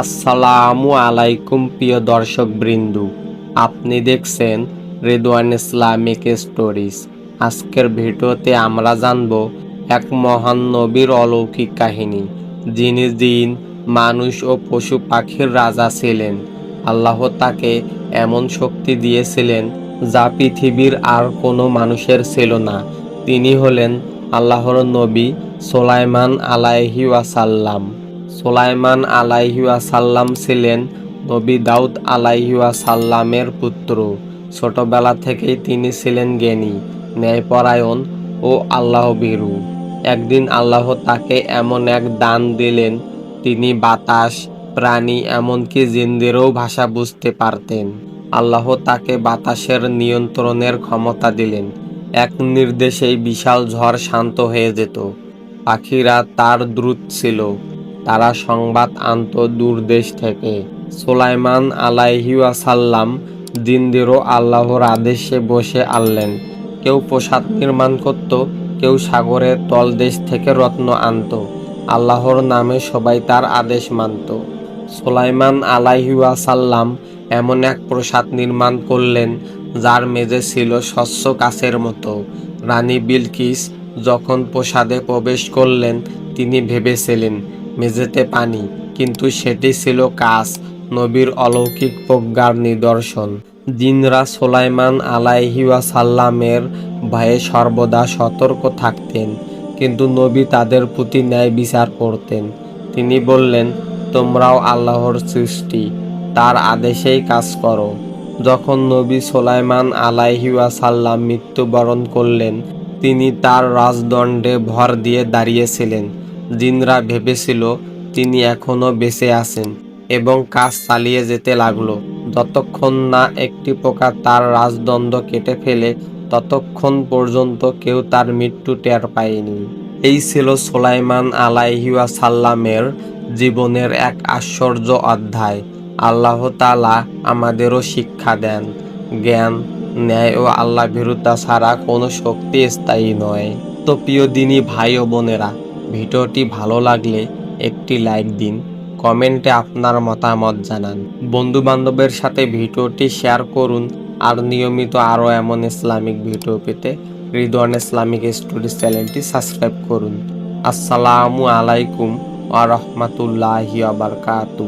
আসসালামু আলাইকুম, প্রিয় দর্শক বৃন্দু আপনি দেখছেন রেদওয়ান ইসলামিক স্টোরিজ। আজকের ভিডিওতে আমরা জানব এক মহান নবীর অলৌকিক কাহিনী, যিনি দিন মানুষ ও পশু পাখির রাজা ছিলেন। আল্লাহ তাকে এমন শক্তি দিয়েছিলেন যা পৃথিবীর আর কোনো মানুষের ছিল না। তিনি হলেন আল্লাহর নবী সোলাইমান আলাইহি ওয়াসাল্লাম। সোলাইমান আলাইহিয়াসাল্লাম ছিলেন নবী দাউদ আলাইহিয়াসাল্লামের পুত্র। ছোটবেলা থেকেই তিনি ছিলেন জ্ঞানী, ন্যায়পরায়ণ ও আল্লাহ বিরু একদিন আল্লাহ তাকে এমন এক দান দিলেন, তিনি বাতাস, প্রাণী এমনকি জিন্দেরও ভাষা বুঝতে পারতেন। আল্লাহ তাকে বাতাসের নিয়ন্ত্রণের ক্ষমতা দিলেন, এক নির্দেশেই বিশাল ঝড় শান্ত হয়ে যেত। পাখিরা তার দ্রুত ছিল তারা সংবাদ আনত দূর দেশ থেকে। সোলাইমান আলাইহিয়াসাল্লাম দিনদেরও আল্লাহর আদেশে বসে আনলেন। কেউ প্রসাদ নির্মাণ করত, কেউ সাগরের তলদেশ থেকে রত্ন আনত। আল্লাহর নামে সবাই তার আদেশ মানত। সোলাইমান আলাইহিয়াসাল্লাম এমন এক প্রসাদ নির্মাণ করলেন, যার মেঝে ছিল স্বচ্ছ কাছের মতো। রানী বিলকিস যখন প্রসাদে প্রবেশ করলেন, তিনি ভেবেছিলেন মেঝেতে পানি, কিন্তু সেটি ছিল কাজ নবীর অলৌকিক প্রজ্ঞার নিদর্শন। জিনরা সোলাইমান আলাইহিওয়াসাল্লামের ভয়ে সর্বদা সতর্ক থাকতেন, কিন্তু নবী তাদের প্রতি ন্যায় বিচার করতেন। তিনি বললেন, তোমরাও আল্লাহর সৃষ্টি, তার আদেশেই কাজ করো। যখন নবী সোলাইমান আলাইহিওয়াসাল্লাম মৃত্যুবরণ করলেন, তিনি তার রাজদণ্ডে ভর দিয়ে দাঁড়িয়েছিলেন। জিনরা ভেবেছিল তিনি এখনও বেঁচে আছেন এবং কাজ চালিয়ে যেতে লাগল। যতক্ষণ না একটি পোকা তার রাজদণ্ড কেটে ফেলে, ততক্ষণ পর্যন্ত কেউ তার মৃত্যু টের পায়নি। এই ছিল সোলাইমান আলাইহিয়া সাল্লামের জীবনের এক আশ্চর্য অধ্যায়। আল্লাহ তালা আমাদেরও শিক্ষা দেন। জ্ঞান, ন্যায় ও আল্লাহ ভীরুতা ছাড়া কোনো শক্তি স্থায়ী নয়। তো প্রিয় দিনী ভাই ও বোনেরা ভিডিওটি ভালো লাগলে একটি লাইক দিন, কমেন্টে আপনার মতামত জানান। বন্ধু বান্ধবের সাথে ভিডিওটি শেয়ার করুন আর নিয়মিত আরও এমন ইসলামিক ভিডিও পেতে রিদন ইসলামিক স্টোরিজ চ্যানেলটি সাবস্ক্রাইব করুন। আসসালামু আলাইকুম আ রহমতুল্লাহি আবরকাতু